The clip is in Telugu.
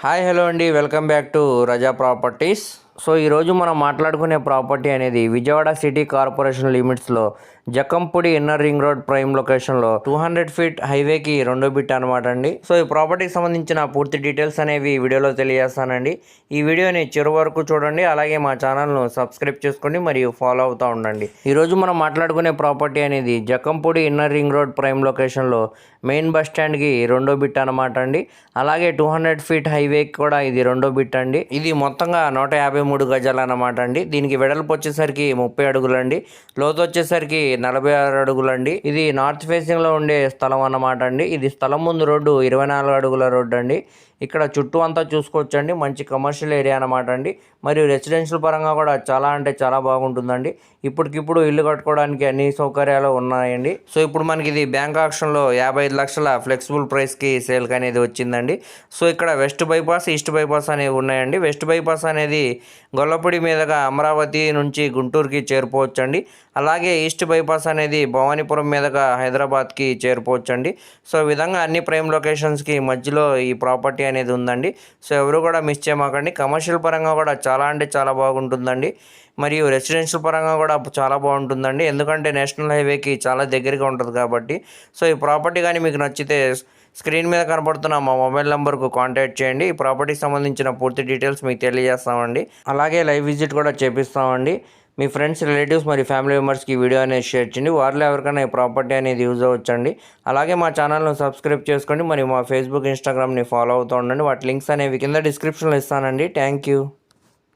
హాయ్ హలో అండి welcome back to Raza properties. So ఈరోజు మనం మాట్లాడుకునే ప్రాపర్టీ అనేది విజయవాడ సిటీ కార్పొరేషన్ లిమిట్స్లో Jakkampudi inner ring road prime లొకేషన్లో టూ హండ్రెడ్ ఫీట్ హైవేకి రెండో బిట్ అనమాట అండి. సో ఈ ప్రాపర్టీకి సంబంధించిన పూర్తి డీటెయిల్స్ అనేవి ఈ వీడియోలో తెలియజేస్తానండి. ఈ వీడియోని చివరి వరకు చూడండి అలాగే మా ఛానల్ను సబ్స్క్రైబ్ చేసుకోండి మరియు ఫాలో అవుతూ ఉండండి. ఈరోజు మనం మాట్లాడుకునే ప్రాపర్టీ అనేది Jakkampudi inner ring road prime లొకేషన్లో మెయిన్ బస్ స్టాండ్కి రెండో బిట్ అనమాట అండి. అలాగే టూ హండ్రెడ్ ఫీట్ హైవేకి కూడా ఇది రెండో బిట్ అండి. ఇది మొత్తంగా నూట యాభై మూడు గజాలు అన్నమాట అండి. దీనికి వెడల్పు వచ్చేసరికి ముప్పై అడుగులు అండి లోతు వచ్చేసరికి నలభై ఆరు అడుగులు అండి ఇది నార్త్ ఫేసింగ్లో ఉండే స్థలం అన్నమాట అండి. ఇది స్థలం ముందు రోడ్డు ఇరవై నాలుగు అడుగుల రోడ్డు అండి. ఇక్కడ చుట్టూ అంతా చూసుకోవచ్చండి. మంచి కమర్షియల్ ఏరియా అనమాట అండి. మరియు రెసిడెన్షియల్ పరంగా కూడా చాలా అంటే చాలా బాగుంటుందండి. ఇప్పటికిప్పుడు ఇల్లు కట్టుకోవడానికి అన్ని సౌకర్యాలు ఉన్నాయండి. సో ఇప్పుడు మనకి ఇది బ్యాంక్ ఆక్షన్లో యాభై ఐదు లక్షల ఫ్లెక్సిబుల్ ప్రైస్కి సేల్కి అనేది వచ్చిందండి. సో ఇక్కడ వెస్ట్ బైపాస్ ఈస్ట్ బైపాస్ అనేవి ఉన్నాయండి. వెస్ట్ బైపాస్ అనేది గొల్లపూడి మీదుగా అమరావతి నుంచి గుంటూరుకి చేరుకోవచ్చండి. అలాగే ఈస్ట్ బైపాస్ అనేది భవానీపురం మీదుగా హైదరాబాద్కి చేరుకోవచ్చండి. సో ఈ విధంగా అన్ని ప్రైమ్ లొకేషన్స్కి మధ్యలో ఈ ప్రాపర్టీ అనేది ఉందండి. సో ఎవరు కూడా మిస్ చేయమాకండి. కమర్షియల్ పరంగా కూడా చాలా అంటే చాలా బాగుంటుందండి. మరియు రెసిడెన్షియల్ పరంగా కూడా చాలా బాగుంటుందండి. ఎందుకంటే నేషనల్ హైవేకి చాలా దగ్గరగా ఉంటుంది కాబట్టి. సో ఈ ప్రాపర్టీ కానీ మీకు నచ్చితే స్క్రీన్ మీద కనబడుతున్న మా మొబైల్ నెంబర్కు కాంటాక్ట్ చేయండి. ఈ ప్రాపర్టీకి సంబంధించిన పూర్తి డీటెయిల్స్ మీకు తెలియజేస్తామండి. అలాగే లైవ్ విజిట్ కూడా చేపిస్తామండి. మీ ఫ్రెండ్స్ రిలేటివ్స్ మరియు ఫ్యామిలీ మెంబర్స్కి ఈ వీడియో అనేది షేర్ చేయండి. వారిలో ఎవరికైనా ఈ ప్రాపర్టీ అనేది యూజ్ అవ్వచ్చండి. అలాగే మా ఛానల్ను సబ్స్క్రైబ్ చేసుకోండి. మరియు మా ఫేస్బుక్ ఇన్స్టాగ్రామ్ని ఫాలో అవుతూ ఉండండి. వాటి లింక్స్ అనేవి కింద డిస్క్రిప్షన్లో ఇస్తానండి. Thank you